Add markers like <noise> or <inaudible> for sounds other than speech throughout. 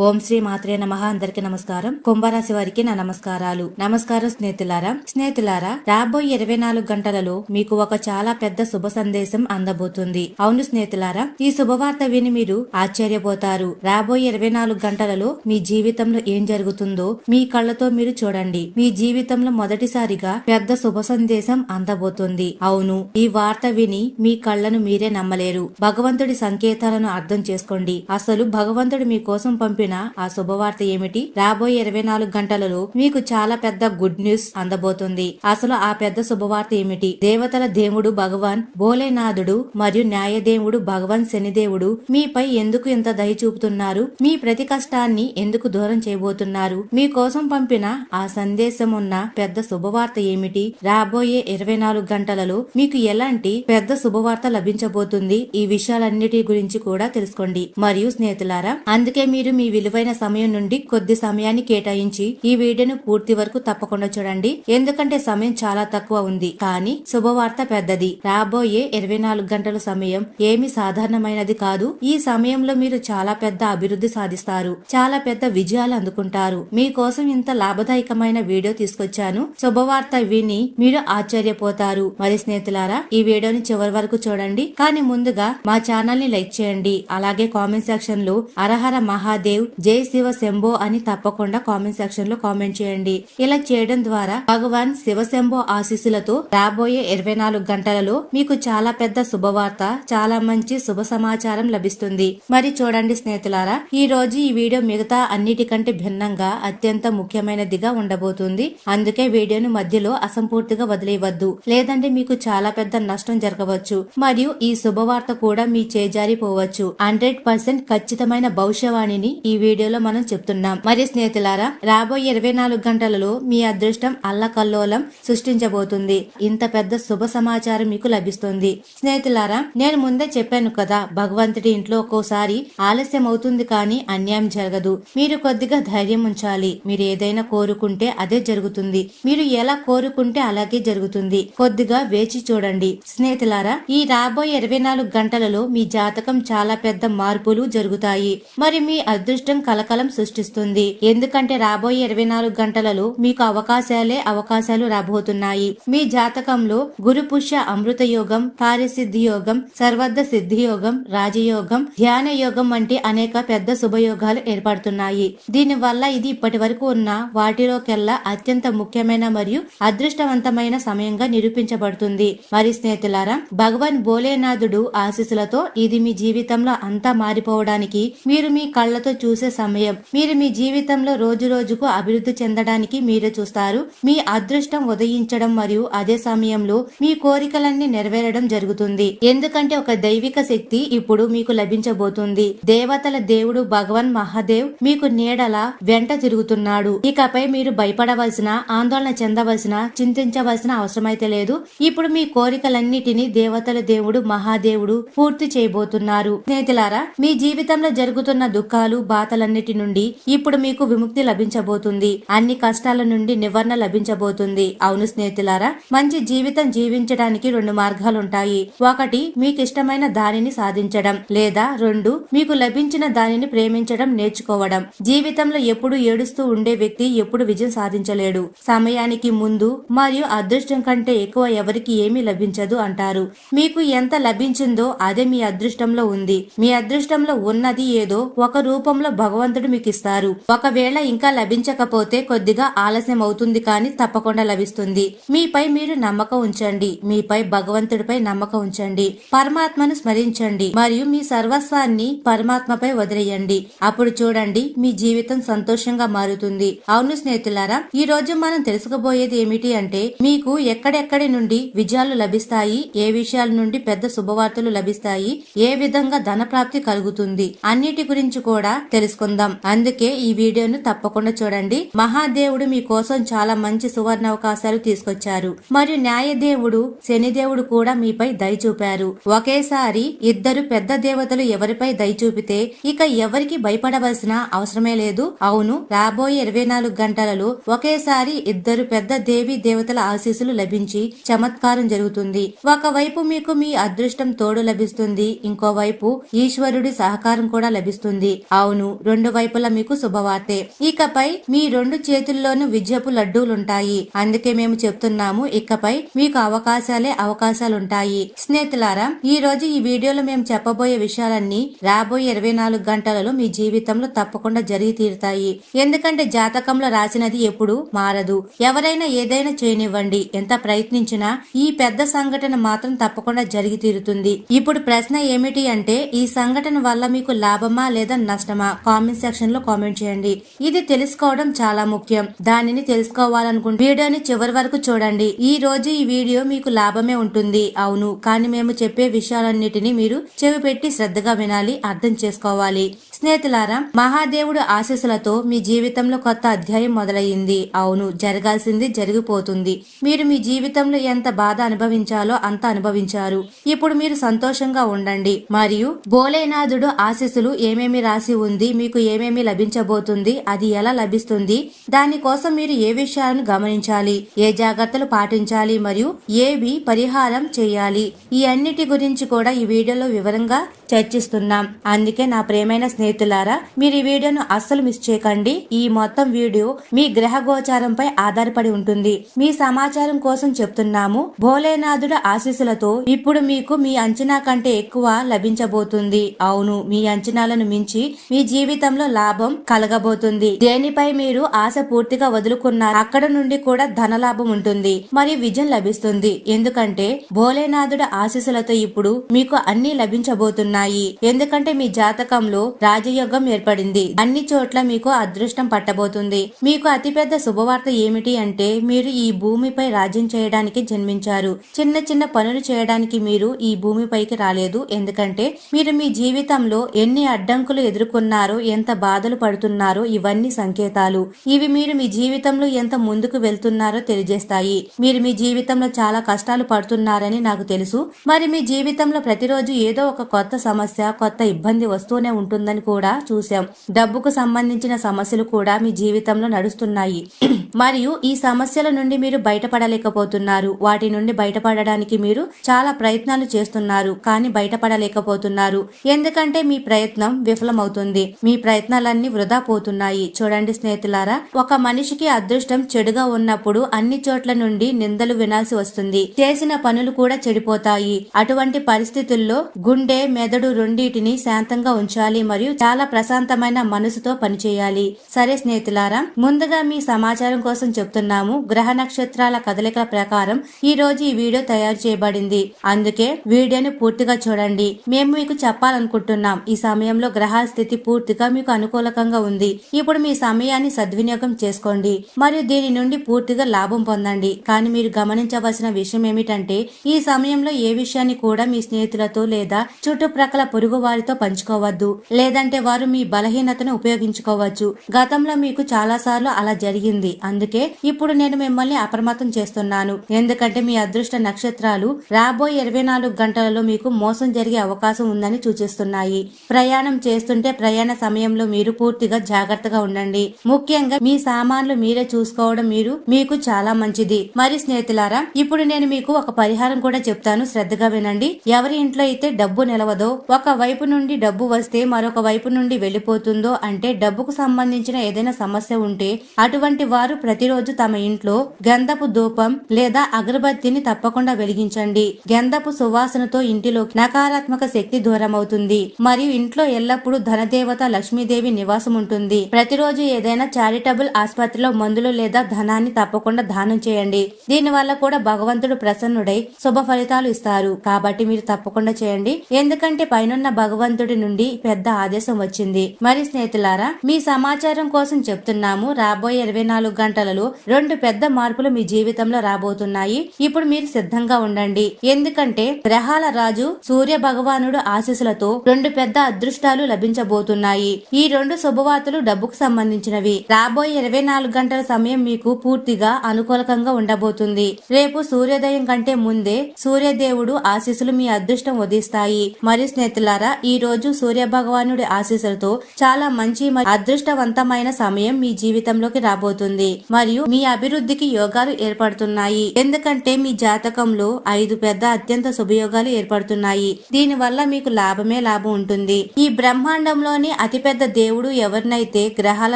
ఓం శ్రీ మాత్రే నమ. అందరికి నమస్కారం. కుంభరాశి వారికి నా నమస్కారాలు. నమస్కారం స్నేహితులారా. స్నేహితులారా రాబోయే ఇరవై నాలుగు గంటలలో మీకు ఒక చాలా పెద్ద శుభ సందేశం అందబోతుంది. అవును స్నేహితులారా ఈ శుభవార్త విని మీరు ఆశ్చర్యపోతారు. రాబోయే ఇరవై నాలుగు గంటలలో మీ జీవితంలో ఏం జరుగుతుందో మీ కళ్ళతో మీరు చూడండి. మీ జీవితంలో మొదటిసారిగా పెద్ద శుభ సందేశం అందబోతుంది. అవును ఈ వార్త విని మీ కళ్ళను మీరే నమ్మలేరు. భగవంతుడి సంకేతాలను అర్థం చేసుకోండి. అసలు భగవంతుడు మీ కోసం చెప్పిన ఆ శుభవార్త ఏమిటి? రాబోయే ఇరవై నాలుగు గంటలలో మీకు చాలా పెద్ద గుడ్ న్యూస్ అందబోతుంది. అసలు ఆ పెద్ద శుభవార్త ఏమిటి? దేవతల దేవుడు భగవాన్ భోలేనాథుడు మరియు న్యాయదేవుడు భగవాన్ శనిదేవుడు మీపై ఎందుకు ఇంత దయ చూపుతున్నారు? మీ ప్రతి కష్టాన్ని ఎందుకు దూరం చేయబోతున్నారు? మీకోసం పంపిన ఆ సందేశం ఉన్న పెద్ద శుభవార్త ఏమిటి? రాబోయే ఇరవై నాలుగు గంటలలో మీకు ఎలాంటి పెద్ద శుభవార్త లభించబోతుంది? ఈ విషయాలన్నిటి గురించి కూడా తెలుసుకోండి. మరియు స్నేహితులారా అందుకే మీరు మీ విలువైన సమయం నుండి కొద్ది సమయాన్ని కేటాయించి ఈ వీడియోను పూర్తి వరకు తప్పకుండా చూడండి. ఎందుకంటే సమయం చాలా తక్కువ ఉంది. కానీ శుభవార్త పెద్దది. రాబోయే ఇరవై నాలుగు గంటల సమయం ఏమి సాధారణమైనది కాదు. ఈ సమయంలో మీరు చాలా పెద్ద అభివృద్ధి సాధిస్తారు. చాలా పెద్ద విజయాలు అందుకుంటారు. మీకోసం ఇంత లాభదాయకమైన వీడియో తీసుకొచ్చాను. శుభవార్త విని మీరు ఆశ్చర్యపోతారు. మరి స్నేహితులారా ఈ వీడియోని చివరి వరకు చూడండి. కానీ ముందుగా మా ఛానల్ని లైక్ చేయండి. అలాగే కామెంట్ సెక్షన్లో అరహర మహాదేవ్ జై శివ శంభో అని తప్పకుండా కామెంట్ సెక్షన్లో కామెంట్ చేయండి. ఇలా చేయడం ద్వారా భగవాన్ శివ శంభో ఆశీస్సులతో రాబోయే ఇరవై నాలుగు గంటలలో మీకు చాలా పెద్ద శుభవార్త చాలా మంచి శుభ సమాచారం లభిస్తుంది. మరి చూడండి స్నేహితులారా ఈ రోజు ఈ వీడియో మిగతా అన్నిటికంటే భిన్నంగా అత్యంత ముఖ్యమైనదిగా ఉండబోతుంది. అందుకే వీడియోను మధ్యలో అసంపూర్తిగా వదిలేయవద్దు. లేదంటే మీకు చాలా పెద్ద నష్టం జరగవచ్చు. మరియు ఈ శుభవార్త కూడా మీ చేజారిపోవచ్చు. హండ్రెడ్ పర్సెంట్ ఖచ్చితమైన భవిష్యవాణిని ఈ ఈ వీడియోలో మనం చెప్తున్నాం. మరి స్నేహితులారా రాబోయే ఇరవై నాలుగు గంటలలో మీ అదృష్టం అల్లకల్లోలం సృష్టించబోతుంది. ఇంత పెద్ద శుభ సమాచారం మీకు లభిస్తుంది. స్నేహితులారా నేను ముందే చెప్పాను కదా భగవంతుడి ఇంట్లో ఒక్కోసారి ఆలస్యం అవుతుంది కానీ అన్యాయం జరగదు. మీరు కొద్దిగా ధైర్యం ఉంచాలి. మీరు ఏదైనా కోరుకుంటే అదే జరుగుతుంది. మీరు ఎలా కోరుకుంటే అలాగే జరుగుతుంది. కొద్దిగా వేచి చూడండి. స్నేహితులారా ఈ రాబోయే ఇరవై నాలుగు గంటలలో మీ జాతకం చాలా పెద్ద మార్పులు జరుగుతాయి. మరి మీ అదృష్టం కలకలం సృష్టిస్తుంది. ఎందుకంటే రాబోయే ఇరవై నాలుగు గంటలలో మీకు అవకాశాలే అవకాశాలు రాబోతున్నాయి. మీ జాతకంలో గురు పుష్య అమృత యోగం కార్యసిద్ధి యోగం సర్వద్ద సిద్ధి యోగం రాజయోగం ధ్యాన యోగం వంటి అనేక పెద్ద శుభయోగాలు ఏర్పడుతున్నాయి. దీని వల్ల ఇది ఇప్పటి వరకు ఉన్న వాటిలోకెల్లా అత్యంత ముఖ్యమైన మరియు అదృష్టవంతమైన సమయంగా నిరూపించబడుతుంది. మరి స్నేహితులారా భగవాన్ భోలేనాథుడు ఆశీస్సులతో ఇది మీ జీవితంలో అంతా మారిపోవడానికి మీరు మీ కళ్ళతో చూ చూసే సమయం. మీరు మీ జీవితంలో రోజు రోజుకు అభివృద్ధి చెందడానికి మీరే చూస్తారు. మీ అదృష్టం ఉదయించడం మరియు అదే సమయంలో మీ కోరికలన్నీ నెరవేరడం జరుగుతుంది. ఎందుకంటే ఒక దైవిక శక్తి ఇప్పుడు మీకు లభించబోతుంది. దేవతల దేవుడు భగవాన్ మహాదేవ్ మీకు నీడల వెంట తిరుగుతున్నాడు. ఇకపై మీరు భయపడవలసిన ఆందోళన చెందవలసిన చింతించవలసిన అవసరమైతే లేదు. ఇప్పుడు మీ కోరికలన్నిటినీ దేవతల దేవుడు మహాదేవుడు పూర్తి చేయబోతున్నారు. స్నేహితులారా మీ జీవితంలో జరుగుతున్న దుఃఖాలు బాధలన్నిటి నుండి ఇప్పుడు మీకు విముక్తి లభించబోతుంది. అన్ని కష్టాల నుండి నివారణ లభించబోతుంది. అవును స్నేహితులారా మంచి జీవితం జీవించడానికి రెండు మార్గాలుంటాయి. ఒకటి మీకు ఇష్టమైన దానిని సాధించడం లేదా రెండు మీకు లభించిన దానిని ప్రేమించడం నేర్చుకోవడం. జీవితంలో ఎప్పుడు ఏడుస్తూ ఉండే వ్యక్తి ఎప్పుడు విజయం సాధించలేడు. సమయానికి ముందు మరియు అదృష్టం కంటే ఎక్కువ ఎవరికి ఏమీ లభించదు అంటారు. మీకు ఎంత లభించిందో అదే మీ అదృష్టంలో ఉంది. మీ అదృష్టంలో ఉన్నది ఏదో ఒక రూపంలో భగవంతుడు మీకు ఇస్తారు ఒకవేళ ఇంకా లభించకపోతే కొద్దిగా ఆలస్యం అవుతుంది కానీ తప్పకుండా లభిస్తుంది. మీపై మీరు నమ్మకం ఉంచండి. మీపై భగవంతుడిపై నమ్మకం ఉంచండి. పరమాత్మను స్మరించండి. మరియు మీ సర్వస్వాన్ని పరమాత్మపై వదిలేయండి. అప్పుడు చూడండి మీ జీవితం సంతోషంగా మారుతుంది. అవును స్నేహితులారా ఈ రోజు మనం తెలుసుకోబోయేది ఏమిటి అంటే మీకు ఎక్కడెక్కడి నుండి విజయాలు లభిస్తాయి ఏ విషయాల నుండి పెద్ద శుభవార్తలు లభిస్తాయి ఏ విధంగా ధన ప్రాప్తి కలుగుతుంది అన్నిటి గురించి కూడా తెలుసుకుందాం. అందుకే ఈ వీడియోను తప్పకుండా చూడండి. మహాదేవుడు మీ కోసం చాలా మంచి సువర్ణ అవకాశాలు తీసుకొచ్చారు. మరియు న్యాయదేవుడు శనిదేవుడు కూడా మీపై దయ చూపారు. ఒకేసారి ఇద్దరు పెద్ద దేవతలు ఎవరిపై దయ చూపితే ఇక ఎవరికి భయపడవలసిన అవసరమే లేదు. అవును రాబోయే ఇరవై నాలుగు గంటలలో ఒకేసారి ఇద్దరు పెద్ద దేవి దేవతల ఆశీస్సులు లభించి చమత్కారం జరుగుతుంది. ఒకవైపు మీకు మీ అదృష్టం తోడు లభిస్తుంది. ఇంకోవైపు ఈశ్వరుడి సహకారం కూడా లభిస్తుంది. అవును రెండు వైపులా మీకు శుభవార్తే. ఇకపై మీ రెండు చేతుల్లోనూ విజయపు లడ్డూలుంటాయి. అందుకే మేము చెప్తున్నాము ఇకపై మీకు అవకాశాలే అవకాశాలుంటాయి. స్నేహితులారా ఈ రోజు ఈ వీడియోలో మేము చెప్పబోయే విషయాలన్నీ రాబోయే ఇరవై నాలుగు గంటలలో మీ జీవితంలో తప్పకుండా జరిగి తీరుతాయి. ఎందుకంటే జాతకంలో రాసినది ఎప్పుడు మారదు. ఎవరైనా ఏదైనా చేయనివ్వండి. ఎంత ప్రయత్నించినా ఈ పెద్ద సంఘటన మాత్రం తప్పకుండా జరిగి తీరుతుంది. ఇప్పుడు ప్రశ్న ఏమిటి అంటే ఈ సంఘటన వల్ల మీకు లాభమా లేదా నష్టమా? కామెంట్ సెక్షన్లో కామెంట్ చేయండి. ఇది తెలుసుకోవడం చాలా ముఖ్యం. దానిని తెలుసుకోవాలనుకుంటే వీడియోని చివరి వరకు చూడండి. ఈ రోజు ఈ వీడియో మీకు లాభమే ఉంటుంది. అవును. కానీ మేము చెప్పే విషయాలన్నిటినీ మీరు చెవి పెట్టి శ్రద్ధగా వినాలి అర్థం చేసుకోవాలి. స్నేహితులారా మహాదేవుడు ఆశీస్సులతో మీ జీవితంలో కొత్త అధ్యాయం మొదలయ్యింది. అవును. జరగాల్సింది జరిగిపోతుంది. మీరు మీ జీవితంలో ఎంత బాధ అనుభవించాలో అంత అనుభవించారు. ఇప్పుడు మీరు సంతోషంగా ఉండండి. మరియు భోలేనాథుడు ఆశీస్సులు ఏమేమి రాసి ఉంది? మీకు ఏమేమి లభించబోతుంది అది ఎలా లభిస్తుంది దానికోసం మీరు ఏ విషయాలను గమనించాలి ఏ జాగ్రత్తలు పాటించాలి మరియు ఏవి పరిహారం చేయాలి ఈ అన్నిటి గురించి కూడా ఈ వీడియోలో వివరంగా చర్చిస్తున్నాం. అందుకే నా ప్రేమైన స్నేహితులారా మీరు ఈ వీడియోను అస్సలు మిస్ చేయకండి. ఈ మొత్తం వీడియో మీ గ్రహ గోచారంపై ఆధారపడి ఉంటుంది. మీ సమాచారం కోసం చెప్తున్నాము. భోలేనాథుడు ఆశీస్సులతో ఇప్పుడు మీకు మీ అంచనా కంటే ఎక్కువ లభించబోతుంది. అవును మీ అంచనాలను మించి మీ జీవితంలో లాభం కలగబోతుంది. దేనిపై మీరు ఆశ పూర్తిగా వదులుకున్నారు అక్కడ నుండి కూడా ధన లాభం ఉంటుంది. మరియు విజయం లభిస్తుంది. ఎందుకంటే భోలేనాథుడు ఆశీస్సులతో ఇప్పుడు మీకు అన్ని లభించబోతున్నాయి. ఎందుకంటే మీ జాతకంలో రాజయోగం ఏర్పడింది. అన్ని చోట్ల మీకు అదృష్టం పట్టబోతుంది. మీకు అతిపెద్ద శుభవార్త ఏమిటి అంటే మీరు ఈ భూమిపై రాజ్యం చేయడానికి జన్మించారు. చిన్న చిన్న పనులు చేయడానికి మీరు ఈ భూమిపైకి రాలేదు. ఎందుకంటే మీరు మీ జీవితంలో ఎన్ని అడ్డంకులు ఎదుర్కొన్నారో ఎంత బాధలు పడుతున్నారో ఇవన్నీ సంకేతాలు. ఇవి మీరు మీ జీవితంలో ఎంత ముందుకు వెళ్తున్నారో తెలియజేస్తాయి. మీరు మీ జీవితంలో చాలా కష్టాలు పడుతున్నారని నాకు తెలుసు. మరి మీ జీవితంలో ప్రతిరోజు ఏదో ఒక కొత్త సమస్య కొత్త ఇబ్బంది వస్తూనే ఉంటుందని కూడా చూశాం. డబ్బుకు సంబంధించిన సమస్యలు కూడా మీ జీవితంలో నడుస్తున్నాయి. <clears throat> మరియు ఈ సమస్యల నుండి మీరు బయటపడలేకపోతున్నారు. వాటి నుండి బయటపడడానికి మీరు చాలా ప్రయత్నాలు చేస్తున్నారు కానీ బయటపడలేకపోతున్నారు. ఎందుకంటే మీ ప్రయత్నం విఫలమవుతుంది. మీ ప్రయత్నాలన్నీ వృధా పోతున్నాయి. చూడండి స్నేహితులారా ఒక మనిషికి అదృష్టం చెడుగా ఉన్నప్పుడు అన్ని చోట్ల నుండి నిందలు వినాల్సి వస్తుంది. చేసిన పనులు కూడా చెడిపోతాయి. అటువంటి పరిస్థితుల్లో గుండె మెదడు రెండింటిని శాంతంగా ఉంచాలి మరియు చాలా ప్రశాంతమైన మనసుతో పనిచేయాలి. సరే స్నేహితులారా ముందుగా మీ సమాచారం కోసం చెప్తున్నాము. గ్రహ నక్షత్రాల కదలికల ప్రకారం ఈ రోజు ఈ వీడియో తయారు చేయబడింది. అందుకే వీడియోని పూర్తిగా చూడండి. మేము మీకు చెప్పాలనుకుంటున్నాం ఈ సమయంలో గ్రహాల స్థితి పూర్తిగా మీకు అనుకూలకంగా ఉంది. ఇప్పుడు మీ సమయాన్ని సద్వినియోగం చేసుకోండి మరియు దీని నుండి పూర్తిగా లాభం పొందండి. కానీ మీరు గమనించవలసిన విషయం ఏమిటంటే ఈ సమయంలో ఏ విషయాన్ని కూడా మీ స్నేహితులతో లేదా చుట్టుప్రక్కల పొరుగు వారితో పంచుకోవద్దు. లేదంటే వారు మీ బలహీనతను ఉపయోగించుకోవచ్చు. గతంలో మీకు చాలా సార్లు అలా జరిగింది. అందుకే ఇప్పుడు నేను మిమ్మల్ని అప్రమత్తం చేస్తున్నాను. ఎందుకంటే మీ అదృష్ట నక్షత్రాలు రాబోయే ఇరవై నాలుగు గంటలలో మీకు మోసం జరిగే అవకాశం ఉందని సూచిస్తున్నాయి. ప్రయాణం చేస్తుంటే ప్రయాణ సమయంలో మీరు పూర్తిగా జాగ్రత్తగా ఉండండి. ముఖ్యంగా మీ సామాన్లు మీరే చూసుకోవడం మీరు మీకు చాలా మంచిది. మరి స్నేహితులారా ఇప్పుడు నేను మీకు ఒక పరిహారం కూడా చెప్తాను. శ్రద్ధగా వినండి. ఎవరి ఇంట్లో అయితే డబ్బు నిలవదో ఒక వైపు నుండి డబ్బు వస్తే మరొక వైపు నుండి వెళ్ళిపోతుందో అంటే డబ్బుకు సంబంధించిన ఏదైనా సమస్య ఉంటే అటువంటి వారు ప్రతిరోజు తమ ఇంట్లో గంధపు ధూపం లేదా అగరబత్తిని తప్పకుండా వెలిగించండి. గంధపు సువాసనతో ఇంటిలో నకారాత్మక శక్తి దూరం అవుతుంది మరియు ఇంట్లో ఎల్లప్పుడూ ధనదేవత లక్ష్మీదేవి నివాసం ఉంటుంది. ప్రతిరోజు ఏదైనా చారిటబుల్ ఆసుపత్రిలో మందులు లేదా ధనాన్ని తప్పకుండా దానం చేయండి. దీని వల్ల కూడా భగవంతుడు ప్రసన్నుడై శుభ ఫలితాలు ఇస్తారు. కాబట్టి మీరు తప్పకుండా చేయండి. ఎందుకంటే పైనున్న భగవంతుడి నుండి పెద్ద ఆదేశం వచ్చింది. మరి స్నేహితులారా మీ సమాచారం కోసం చెప్తున్నాము. రాబోయే ఇరవై నాలుగు గంటలలో రెండు పెద్ద మార్పులు మీ జీవితంలో రాబోతున్నాయి. ఇప్పుడు మీరు సిద్ధంగా ఉండండి. ఎందుకంటే గ్రహాల రాజు సూర్య భగవానుడు ఆశీస్సులతో రెండు పెద్ద అదృష్టాలు లభించబోతున్నాయి. ఈ రెండు శుభవార్తలు డబ్బుకు సంబంధించినవి. రాబోయే ఇరవై నాలుగు గంటల సమయం మీకు పూర్తిగా అనుకూలకంగా ఉండబోతుంది. రేపు సూర్యోదయం కంటే ముందే సూర్యదేవుడు ఆశీస్సులు మీ అదృష్టం ఉదిస్తాయి మరి స్నేహితులారా ఈ రోజు సూర్య భగవానుడి ఆశీస్సులతో చాలా మంచి మరియు అదృష్టవంతమైన సమయం మీ జీవితంలోకి రాబోతుంది. మరియు మీ అభివృద్ధికి యోగాలు ఏర్పడుతున్నాయి. ఎందుకంటే మీ జాతకంలో ఐదు పెద్ద అత్యంత శుభయోగాలు ఏర్పడుతున్నాయి. దీని వల్ల మీకు లాభమే లాభం ఉంటుంది. ఈ బ్రహ్మాండంలోని అతిపెద్ద దేవుడు ఎవరినైతే గ్రహాల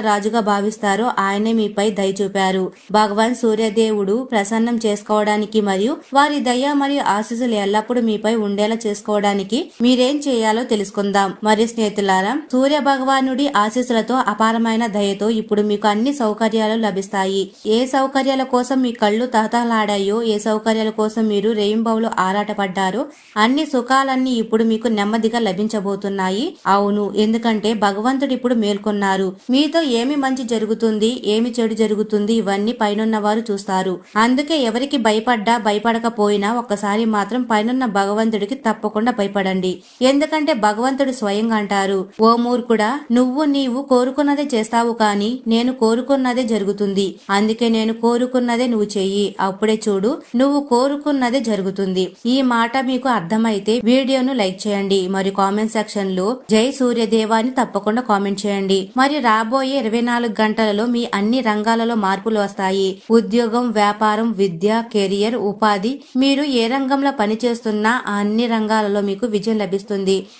రాజుగా భావిస్తారో ఆయనే మీపై దయ చూపారు. భగవాన్ సూర్యదేవుడు ప్రసన్నం చేసుకోవడానికి మరియు వారి దయ మరియు ఆశీస్సులు ఎల్లప్పుడూ మీపై ఉండేలా చేసుకోవడానికి మీరు చేయాలో తెలుసుకుందాం. మరి స్నేహితులారా సూర్య భగవానుడి ఆశీస్సులతో అపారమైన దయతో ఇప్పుడు మీకు అన్ని సౌకర్యాలు లభిస్తాయి. ఏ సౌకర్యాల కోసం మీ కళ్ళు తహతహలాడాయో ఏ సౌకర్యాల కోసం మీరు రేయింబౌలు ఆరాటపడ్డారో అన్ని సుఖాలన్నీ ఇప్పుడు మీకు నెమ్మదిగా లభించబోతున్నాయి. అవును ఎందుకంటే భగవంతుడు ఇప్పుడు మేల్కొన్నారు. మీతో ఏమి మంచి జరుగుతుంది ఏమి చెడు జరుగుతుంది ఇవన్నీ పైనున్న వారు చూస్తారు. అందుకే ఎవరికి భయపడ్డా భయపడకపోయినా ఒక్కసారి మాత్రం పైనున్న భగవంతుడికి తప్పకుండా భయపడండి. ఎందుకంటే భగవంతుడు స్వయంగా అంటారు ఓ మూర్ఖుడా నువ్వు నీవు కోరుకున్నదే చేస్తావు కాని నేను కోరుకున్నదే జరుగుతుంది. అందుకే నేను కోరుకున్నదే నువ్వు చెయ్యి. అప్పుడే చూడు నువ్వు కోరుకున్నదే జరుగుతుంది. ఈ మాట మీకు అర్థమైతే వీడియోను లైక్ చేయండి. మరియు కామెంట్ సెక్షన్లో జై సూర్యదేవాన్ని తప్పకుండా కామెంట్ చేయండి. మరియు రాబోయే ఇరవై నాలుగు గంటలలో మీ అన్ని రంగాలలో మార్పులు వస్తాయి. ఉద్యోగం వ్యాపారం విద్య కెరియర్ ఉపాధి మీరు ఏ రంగంలో పనిచేస్తున్నా ఆ అన్ని రంగాలలో మీకు విజయం లభిస్తుంది.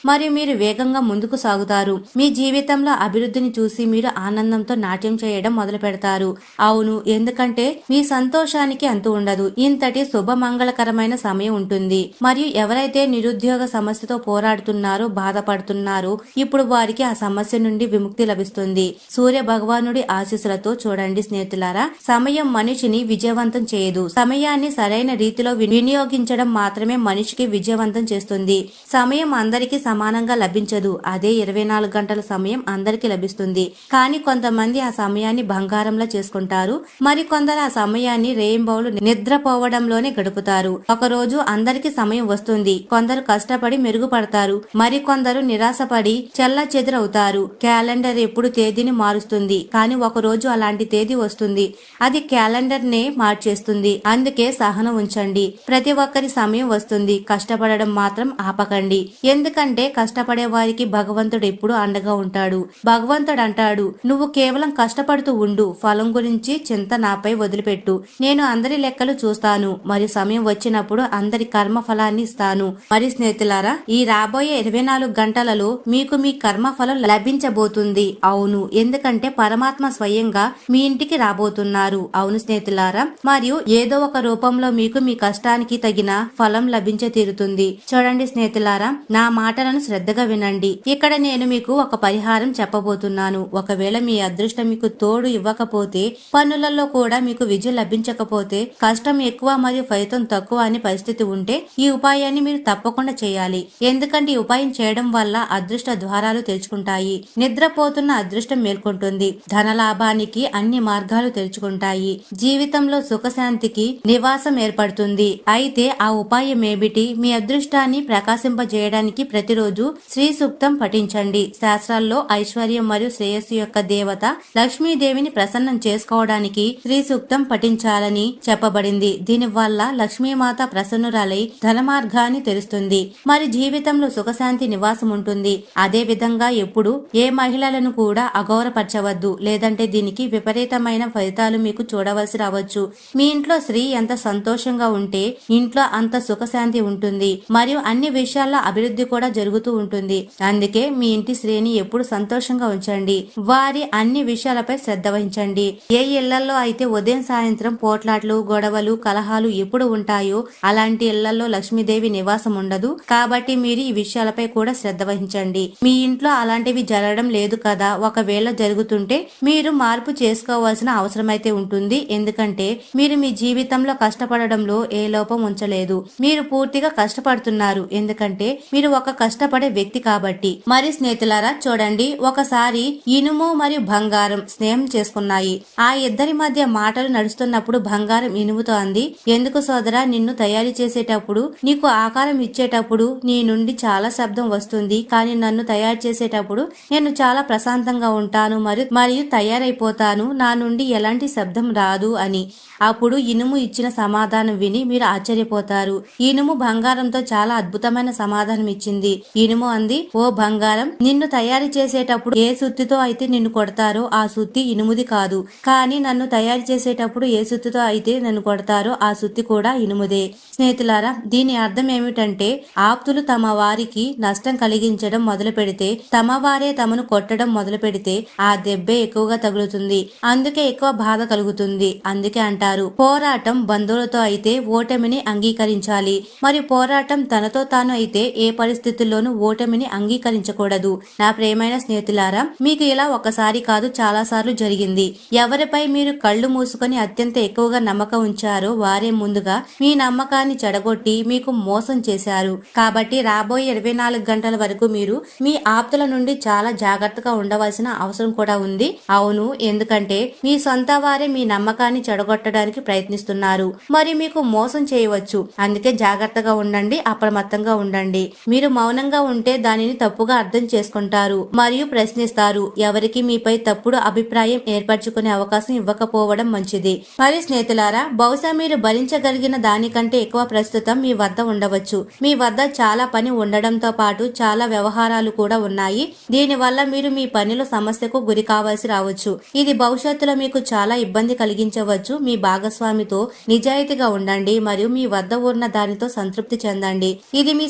మరియు మీరు వేగంగా ముందుకు సాగుతారు. మీ జీవితంలో అభివృద్ధిని చూసి మీరు ఆనందంతో నాట్యం చేయడం మొదలు పెడతారు అవును ఎందుకంటే మీ సంతోషానికి అంతు ఉండదు. ఇంతటి శుభ మంగళకరమైన సమయం ఉంటుంది. మరియు ఎవరైతే నిరుద్యోగ సమస్యతో పోరాడుతున్నారో బాధపడుతున్నారో ఇప్పుడు వారికి ఆ సమస్య నుండి విముక్తి లభిస్తుంది. సూర్య భగవానుడి ఆశీస్సులతో చూడండి స్నేహితులారా. సమయం మనిషిని విజయవంతం చేయదు. సమయాన్ని సరైన రీతిలో వినియోగించడం మాత్రమే మనిషికి విజయవంతం చేస్తుంది. సమయం అందరికీ సమానంగా లభించదు. అదే ఇరవై నాలుగు గంటల సమయం అందరికీ లభిస్తుంది. కానీ కొంతమంది ఆ సమయాన్ని బంగారంలా చేసుకుంటారు. మరి కొందరు ఆ సమయాన్ని రెయిన్బోలు నిద్రపోవడంలోనే గడుపుతారు. ఒక రోజు అందరికీ సమయం వస్తుంది. కొందరు కష్టపడి మెరుగుపడతారు. మరి కొందరు నిరాశపడి చెల్ల చెదురవుతారు. క్యాలెండర్ ఎప్పుడు తేదీని మారుస్తుంది. కానీ ఒక రోజు అలాంటి తేదీ వస్తుంది. అది క్యాలెండర్ నే మార్చేస్తుంది. అందుకే సహనం ఉంచండి. ప్రతి ఒక్కరి సమయం వస్తుంది. కష్టపడడం మాత్రం ఆపకండి. ఎందుకంటే కష్టపడే వారికి భగవంతుడు ఎప్పుడు అండగా ఉంటాడు. భగవంతుడు అంటాడు నువ్వు కేవలం కష్టపడుతూ ఉండు ఫలం గురించి చింత నాపై వదిలిపెట్టు. నేను అందరి లెక్కలు చూస్తాను. మరి సమయం వచ్చినప్పుడు అందరి కర్మ ఫలాన్ని ఇస్తాను. మరి స్నేహితులారా ఈ రాబోయే ఇరవై నాలుగు గంటలలో మీకు మీ కర్మ ఫలం లభించబోతుంది. అవును ఎందుకంటే పరమాత్మ స్వయంగా మీ ఇంటికి రాబోతున్నారు. అవును స్నేహితులారా మరియు ఏదో ఒక రూపంలో మీకు మీ కష్టానికి తగిన ఫలం లభించే తీరుతుంది. చూడండి స్నేహితులారా నా మాటలను శ్రద్ధగా వినండి. ఇక్కడ నేను మీకు ఒక పరిహారం చెప్పబోతున్నాను. ఒకవేళ మీ అదృష్టం మీకు తోడు ఇవ్వకపోతే పనులలో కూడా మీకు విజయం లభించకపోతే కష్టం ఎక్కువ మరియు ఫలితం తక్కువ అనే పరిస్థితి ఉంటే ఈ ఉపాయాన్ని మీరు తప్పకుండా చేయాలి. ఎందుకంటే ఈ ఉపాయం చేయడం వల్ల అదృష్ట ద్వారాలు తెరుచుకుంటాయి. నిద్రపోతున్న అదృష్టం మేల్కొంటుంది. ధన లాభానికి అన్ని మార్గాలు తెరుచుకుంటాయి. జీవితంలో సుఖశాంతికి నివాసం ఏర్పడుతుంది. అయితే ఆ ఉపాయం ఏమిటి? మీ అదృష్టాన్ని ప్రకాశింపజేయడానికి ప్రతిరోజు శ్రీ సూక్తం పఠించండి. శాస్త్రాల్లో ఐశ్వర్యం మరియు శ్రేయస్సు యొక్క దేవత లక్ష్మీదేవిని ప్రసన్నం చేసుకోవడానికి శ్రీ సూక్తం పఠించాలని చెప్పబడింది. దీని వల్ల లక్ష్మీమాత ప్రసన్నురాలై ధన మార్గాన్ని తెరుస్తుంది. మరి జీవితంలో సుఖశాంతి నివాసం ఉంటుంది. అదే విధంగా ఎప్పుడు ఏ మహిళలను కూడా అగౌరపరచవద్దు లేదంటే దీనికి విపరీతమైన ఫలితాలు మీకు చూడవలసి రావచ్చు. మీ ఇంట్లో స్త్రీ ఎంత సంతోషంగా ఉంటే ఇంట్లో అంత సుఖశాంతి ఉంటుంది. మరియు అన్ని విషయాల్లో అభివృద్ధి కూడా జరుగుతూ ఉంటుంది. అందుకే మీ ఇంటి శ్రేణి ఎప్పుడు సంతోషంగా ఉంచండి. వారి అన్ని విషయాలపై శ్రద్ధ వహించండి. ఏ ఇళ్ళలో అయితే ఉదయం సాయంత్రం పోట్లాట్లు గొడవలు కలహాలు ఎప్పుడు ఉంటాయో అలాంటి ఇళ్ళలో లక్ష్మీదేవి నివాసం ఉండదు. కాబట్టి మీరు ఈ విషయాలపై కూడా శ్రద్ధ వహించండి. మీ ఇంట్లో అలాంటివి జరగడం లేదు కదా. ఒకవేళ జరుగుతుంటే మీరు మార్పు చేసుకోవాల్సిన అవసరమైతే ఉంటుంది. ఎందుకంటే మీరు మీ జీవితంలో కష్టపడడంలో ఏ లోపం ఉంచలేదు. మీరు పూర్తిగా కష్టపడుతున్నారు. ఎందుకంటే మీరు ఒక కష్టపడే వ్యక్తి కాబట్టి. మరి స్నేహితులారా చూడండి. ఒకసారి ఇనుము మరియు బంగారం స్నేహం చేసుకున్నాయి. ఆ ఇద్దరి మధ్య మాటలు నడుస్తున్నప్పుడు బంగారం ఇనుముతో అంది. ఎందుకు సోదరా నిన్ను తయారు చేసేటప్పుడు నీకు ఆకారం ఇచ్చేటప్పుడు నీ నుండి చాలా శబ్దం వస్తుంది. కానీ నన్ను తయారు చేసేటప్పుడు నేను చాలా ప్రశాంతంగా ఉంటాను మరియు మరియు తయారైపోతాను. నా నుండి ఎలాంటి శబ్దం రాదు అని. అప్పుడు ఇనుము ఇచ్చిన సమాధానం విని మీరు ఆశ్చర్యపోతారు. ఇనుము బంగారంతో చాలా అద్భుతమైన సమాధానం సమాధానమిచ్చింది ఇనుము అంది ఓ బంగారం నిన్ను తయారు చేసేటప్పుడు ఏ సుత్తితో అయితే నిన్ను కొడతారో ఆ సుత్తి ఇనుముది కాదు. కానీ నన్ను తయారు చేసేటప్పుడు ఏ సుత్తితో అయితే నన్ను కొడతారో ఆ సుత్తి కూడా ఇనుముదే. స్నేహితులారా దీని అర్థం ఏమిటంటే ఆప్తులు తమ వారికి నష్టం కలిగించడం మొదలు పెడితే తమ వారే తమను కొట్టడం మొదలు పెడితే ఆ దెబ్బే ఎక్కువగా తగులుతుంది. అందుకే ఎక్కువ బాధ కలుగుతుంది. అందుకే అంటారు పోరాటం బంధువులతో అయితే ఓటమిని అంగీకరించాలి. మరి పోరాటం తనతో తాను అయితే ఏ పరిస్థితుల్లోనూ ఓటమిని అంగీకరించకూడదు. నా ప్రేమైన స్నేహితులారా మీకు ఇలా ఒకసారి కాదు చాలా సార్లు జరిగింది. ఎవరిపై మీరు కళ్ళు మూసుకొని అత్యంత ఎక్కువగా నమ్మకం ఉంచారో వారే ముందుగా మీ నమ్మకాన్ని చెడగొట్టి మీకు మోసం చేశారు. కాబట్టి రాబోయే ఇరవై నాలుగు గంటల వరకు మీరు మీ ఆప్తుల నుండి చాలా జాగ్రత్తగా ఉండవలసిన అవసరం కూడా ఉంది. అవును ఎందుకంటే మీ సొంత వారే మీ నమ్మకాన్ని చెడగొట్టడానికి ప్రయత్నిస్తున్నారు. మరి మీకు మోసం చేయవచ్చు. అందుకే జాగ్రత్తగా ఉండండి అప్రమత్తంగా ఉండండి. మీరు మౌనంగా ఉంటే దానిని తప్పుగా అర్థం చేసుకుంటారు మరియు ప్రశ్నిస్తారు. ఎవరికి మీపై తప్పుడు అభిప్రాయం ఏర్పరచుకునే అవకాశం ఇవ్వకపోవడం మంచిది. మరి స్నేహితులారా బహుశా మీరు భరించగలిగిన దానికంటే ఎక్కువ ప్రస్తుతం మీ వద్ద ఉండవచ్చు. మీ వద్ద చాలా పని ఉండడంతో పాటు చాలా వ్యవహారాలు కూడా ఉన్నాయి. దీనివల్ల మీరు మీ పనిలో సమస్యకు గురి కావాల్సి రావచ్చు. ఇది భవిష్యత్తులో మీకు చాలా ఇబ్బంది కలిగించవచ్చు. మీ భాగస్వామితో నిజాయితీగా ఉండండి మరియు మీ వద్ద ఉన్న దానితో సంతృప్తి చెందండి. ఇది మీ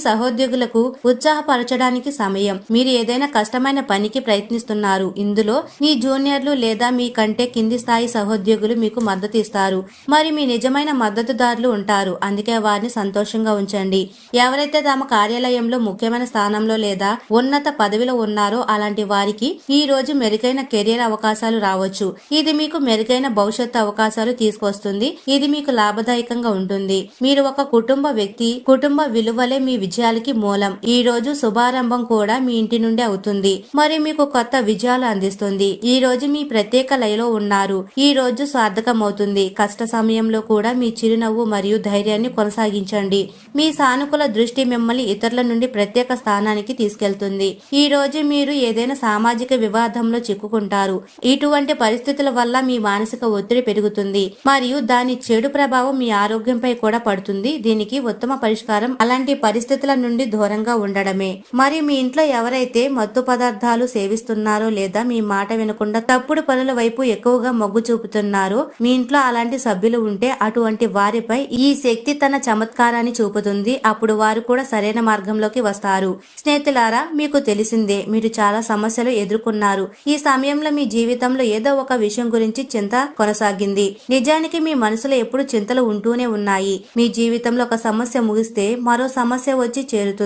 సహోద్యోగులకు ఉత్సాహపరచడానికి సమయం. మీరు ఏదైనా కష్టమైన పనికి ప్రయత్నిస్తున్నారు. ఇందులో మీ జూనియర్లు లేదా మీ కంటే కింది స్థాయి సహోద్యోగులు మీకు మద్దతు ఇస్తారు. మరి మీ నిజమైన మద్దతుదారులు ఉంటారు. అందుకే వారిని సంతోషంగా ఉంచండి. ఎవరైతే తమ కార్యాలయంలో ముఖ్యమైన స్థానంలో లేదా ఉన్నత పదవిలో ఉన్నారో అలాంటి వారికి ఈ రోజు మెరుగైన కెరియర్ అవకాశాలు రావచ్చు. ఇది మీకు మెరుగైన భవిష్యత్తు అవకాశాలు తీసుకొస్తుంది. ఇది మీకు లాభదాయకంగా ఉంటుంది. మీరు ఒక కుటుంబ వ్యక్తి కుటుంబ విలువలే మీ విజయాలకి మూలం. ఈ రోజు శుభారంభం కూడా మీ ఇంటి నుండి అవుతుంది. మరి మీకు కొత్త విజయాలు అందిస్తుంది. ఈ రోజు మీ ప్రత్యేక లయలో ఉన్నారు. ఈ రోజు సార్థకమవుతుంది. కష్ట సమయంలో కూడా మీ చిరునవ్వు మరియు ధైర్యాన్ని కొనసాగించండి. మీ సానుకూల దృష్టి మిమ్మల్ని ఇతరుల నుండి ప్రత్యేక స్థానానికి తీసుకెళ్తుంది. ఈ రోజు మీరు ఏదైనా సామాజిక వివాదంలో చిక్కుకుంటారు. ఇటువంటి పరిస్థితుల వల్ల మీ మానసిక ఒత్తిడి పెరుగుతుంది. మరియు దాని చెడు ప్రభావం మీ ఆరోగ్యంపై కూడా పడుతుంది. దీనికి ఉత్తమ పరిష్కారం. అలాంటి పరిస్థితుల నుండి దూరంగా ఉండడమే. మరి మీ ఇంట్లో ఎవరైతే మత్తు పదార్థాలు సేవిస్తున్నారో లేదా మీ మాట వినకుండా తప్పుడు పనుల వైపు ఎక్కువగా మొగ్గు చూపుతున్నారో మీ ఇంట్లో అలాంటి సభ్యులు ఉంటే అటువంటి వారిపై ఈ శక్తి తన చమత్కారాన్ని చూపుతుంది. అప్పుడు వారు కూడా సరైన మార్గంలోకి వస్తారు. స్నేహితులారా మీకు తెలిసిందే మీరు చాలా సమస్యలు ఎదుర్కొన్నారు. ఈ సమయంలో మీ జీవితంలో ఏదో ఒక విషయం గురించి చింత కొనసాగింది. నిజానికి మీ మనసులో ఎప్పుడు చింతలు ఉంటూనే ఉన్నాయి. మీ జీవితంలో ఒక సమస్య ముగిస్తే మరో సమస్య వచ్చి చేరుతుంది.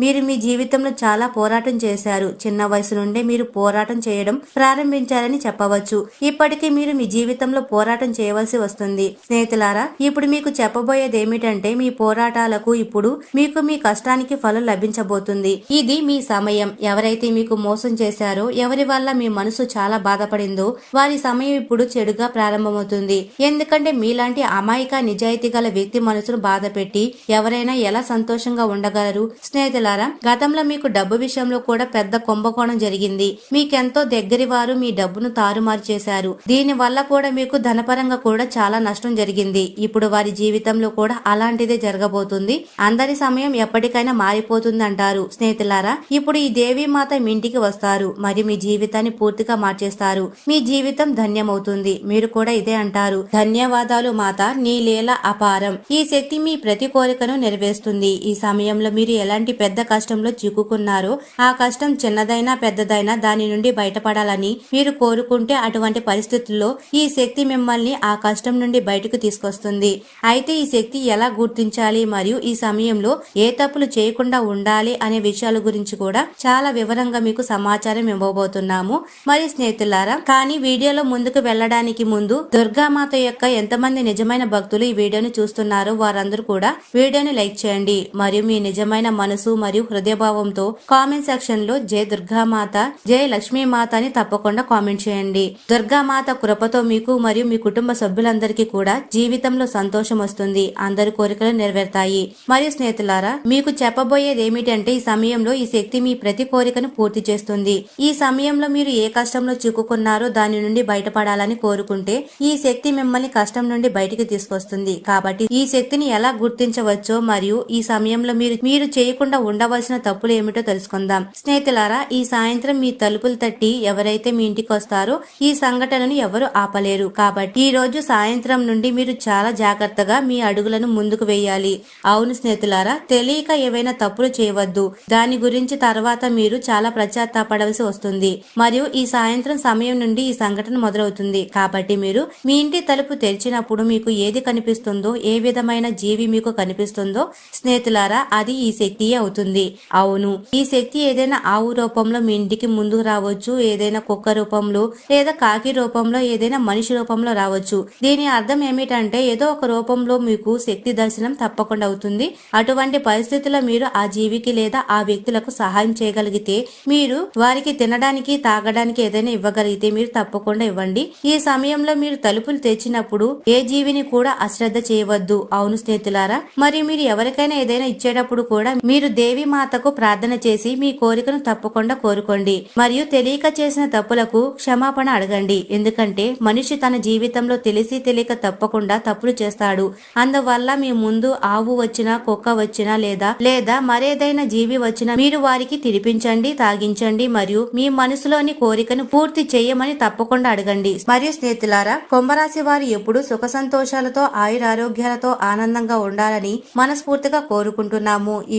మీరు మీ జీవితంలో చాలా పోరాటం చేశారు. చిన్న వయసు నుండే మీరు పోరాటం చేయడం ప్రారంభించారని చెప్పవచ్చు. ఇప్పటికీ మీరు మీ జీవితంలో పోరాటం చేయవలసి వస్తుంది. స్నేహితులారా ఇప్పుడు మీకు చెప్పబోయేది ఏమిటంటే మీ పోరాటాలకు ఇప్పుడు మీకు మీ కష్టానికి ఫలం లభించబోతుంది. ఇది మీ సమయం. ఎవరైతే మీకు మోసం చేశారో ఎవరి వల్ల మీ మనసు చాలా బాధపడిందో వారి సమయం ఇప్పుడు చెడుగా ప్రారంభమవుతుంది. ఎందుకంటే మీలాంటి అమాయక నిజాయితీ గల వ్యక్తి మనసును బాధపెట్టి ఎవరైనా ఎలా సంతోషంగా ఉండగలరు? స్నేహితులారా గతంలో మీకు డబ్బు విషయంలో కూడా పెద్ద కుంభకోణం జరిగింది. మీకెంతో దగ్గరి వారు మీ డబ్బును తారుమారు చేశారు. దీని వల్ల కూడా మీకు ధనపరంగా కూడా చాలా నష్టం జరిగింది. ఇప్పుడు వారి జీవితంలో కూడా అలాంటిదే జరగబోతుంది. అందరి సమయం ఎప్పటికైనా మారిపోతుంది అంటారు స్నేహితులారా ఇప్పుడు ఈ దేవి మాత మీ ఇంటికి వస్తారు. మరి మీ జీవితాన్ని పూర్తిగా మార్చేస్తారు. మీ జీవితం ధన్యమవుతుంది. మీరు కూడా ఇదే అంటారు. ధన్యవాదాలు మాత. నీ లీల అపారం. ఈ శక్తి మీ ప్రతి కోరికను నెరవేరుస్తుంది. ఈ సమయంలో మీరు ఎలాంటి పెద్ద కష్టంలో చిక్కుకున్నారో ఆ కష్టం చిన్నదైనా పెద్దదైనా దాని నుండి బయటపడాలని మీరు కోరుకుంటే అటువంటి పరిస్థితుల్లో ఈ శక్తి మిమ్మల్ని ఆ కష్టం నుండి బయటకు తీసుకొస్తుంది. అయితే ఈ శక్తి ఎలా గుర్తించాలి మరియు ఈ సమయంలో ఏ తప్పులు చేయకుండా ఉండాలి అనే విషయాల గురించి కూడా చాలా వివరంగా మీకు సమాచారం ఇవ్వబోతున్నాము. మరి స్నేహితులారా కానీ వీడియోలో ముందుకు వెళ్ళడానికి ముందు దుర్గామాత యొక్క ఎంతమంది నిజమైన భక్తులు ఈ వీడియోను చూస్తున్నారో వారందరూ కూడా వీడియోని లైక్ చేయండి. మరియు మీ నిజమైన మనసు మరియు హృదయభావంతో కామెంట్ సెక్షన్లో జై దుర్గామాత జై లక్ష్మీమాత అని తప్పకుండా కామెంట్ చేయండి. దుర్గామాత కృపతో మీకు మరియు మీ కుటుంబ సభ్యులందరికీ కూడా జీవితంలో సంతోషం వస్తుంది. అందరి కోరికలు నెరవేరుతాయి. మరియు స్నేహితులారా మీకు చెప్పబోయేది ఏమిటంటే ఈ సమయంలో ఈ శక్తి మీ ప్రతి కోరికను పూర్తి చేస్తుంది. ఈ సమయంలో మీరు ఏ కష్టంలో చిక్కుకున్నారో దాని నుండి బయటపడాలని కోరుకుంటే ఈ శక్తి మిమ్మల్ని కష్టం నుండి బయటికి తీసుకొస్తుంది. కాబట్టి ఈ శక్తిని ఎలా గుర్తించవచ్చో మరియు ఈ సమయంలో మీరు మీరు చేయకుండా ఉండవలసిన తప్పులు ఏమిటో తెలుసుకుందాం. స్నేహితులారా ఈ సాయంత్రం మీ తలుపులు తట్టి ఎవరైతే మీ ఇంటికి వస్తారో ఈ సంఘటనను ఎవరు ఆపలేరు. కాబట్టి ఈ రోజు సాయంత్రం నుండి మీరు చాలా జాగ్రత్తగా మీ అడుగులను ముందుకు వేయాలి. అవును స్నేహితులారా తెలియక ఏవైనా తప్పులు చేయవద్దు. దాని గురించి తర్వాత మీరు చాలా ప్రచాత్తాపడవలసి వస్తుంది. మరియు ఈ సాయంత్రం సమయం నుండి ఈ సంఘటన మొదలవుతుంది. కాబట్టి మీరు మీ ఇంటి తలుపు తెరిచినప్పుడు మీకు ఏది కనిపిస్తుందో ఏ విధమైన జీవి మీకు కనిపిస్తుందో స్నేహితులారా అది ఈ శక్తి అవుతుంది. అవును ఈ శక్తి ఏదైనా ఆవు రూపంలో మీ ఇంటికి ముందుకు రావచ్చు ఏదైనా కుక్క రూపంలో లేదా కాకి రూపంలో ఏదైనా మనిషి రూపంలో రావచ్చు. దీని అర్థం ఏమిటంటే ఏదో ఒక రూపంలో మీకు శక్తి దర్శనం తప్పకుండా అవుతుంది. అటువంటి పరిస్థితుల్లో మీరు ఆ జీవికి లేదా ఆ వ్యక్తులకు సహాయం చేయగలిగితే మీరు వారికి తినడానికి తాగడానికి ఏదైనా ఇవ్వగలిగితే మీరు తప్పకుండా ఇవ్వండి. ఈ సమయంలో మీరు తలుపులు తెచ్చినప్పుడు ఏ జీవిని కూడా అశ్రద్ధ చేయవద్దు. అవును స్నేహితులారా మరి మీరు ఎవరికైనా ఏదైనా ఇచ్చేటప్పుడు కూడా మీరు దేవి మాతకు ప్రార్థన చేసి మీ కోరికను తప్పకుండా కోరుకోండి. మరియు తెలియక చేసిన తప్పులకు క్షమాపణ అడగండి. ఎందుకంటే మనిషి తన జీవితంలో తెలిసి తెలియక తప్పకుండా తప్పులు చేస్తాడు. అందువల్ల మీ ముందు ఆవు వచ్చినా కుక్క వచ్చినా లేదా లేదా మరేదైనా జీవి వచ్చినా మీరు వారికి తినిపించండి తాగించండి మరియు మీ మనసులోని కోరికను పూర్తి చేయమని తప్పకుండా అడగండి. మరియు స్నేహితులారా కుంభరాశి వారు ఎప్పుడు సుఖ సంతోషాలతో ఆయురారోగ్యాలతో ఆనందంగా ఉండాలని మనస్ఫూర్తిగా కోరుకుంటున్నాము. ఈ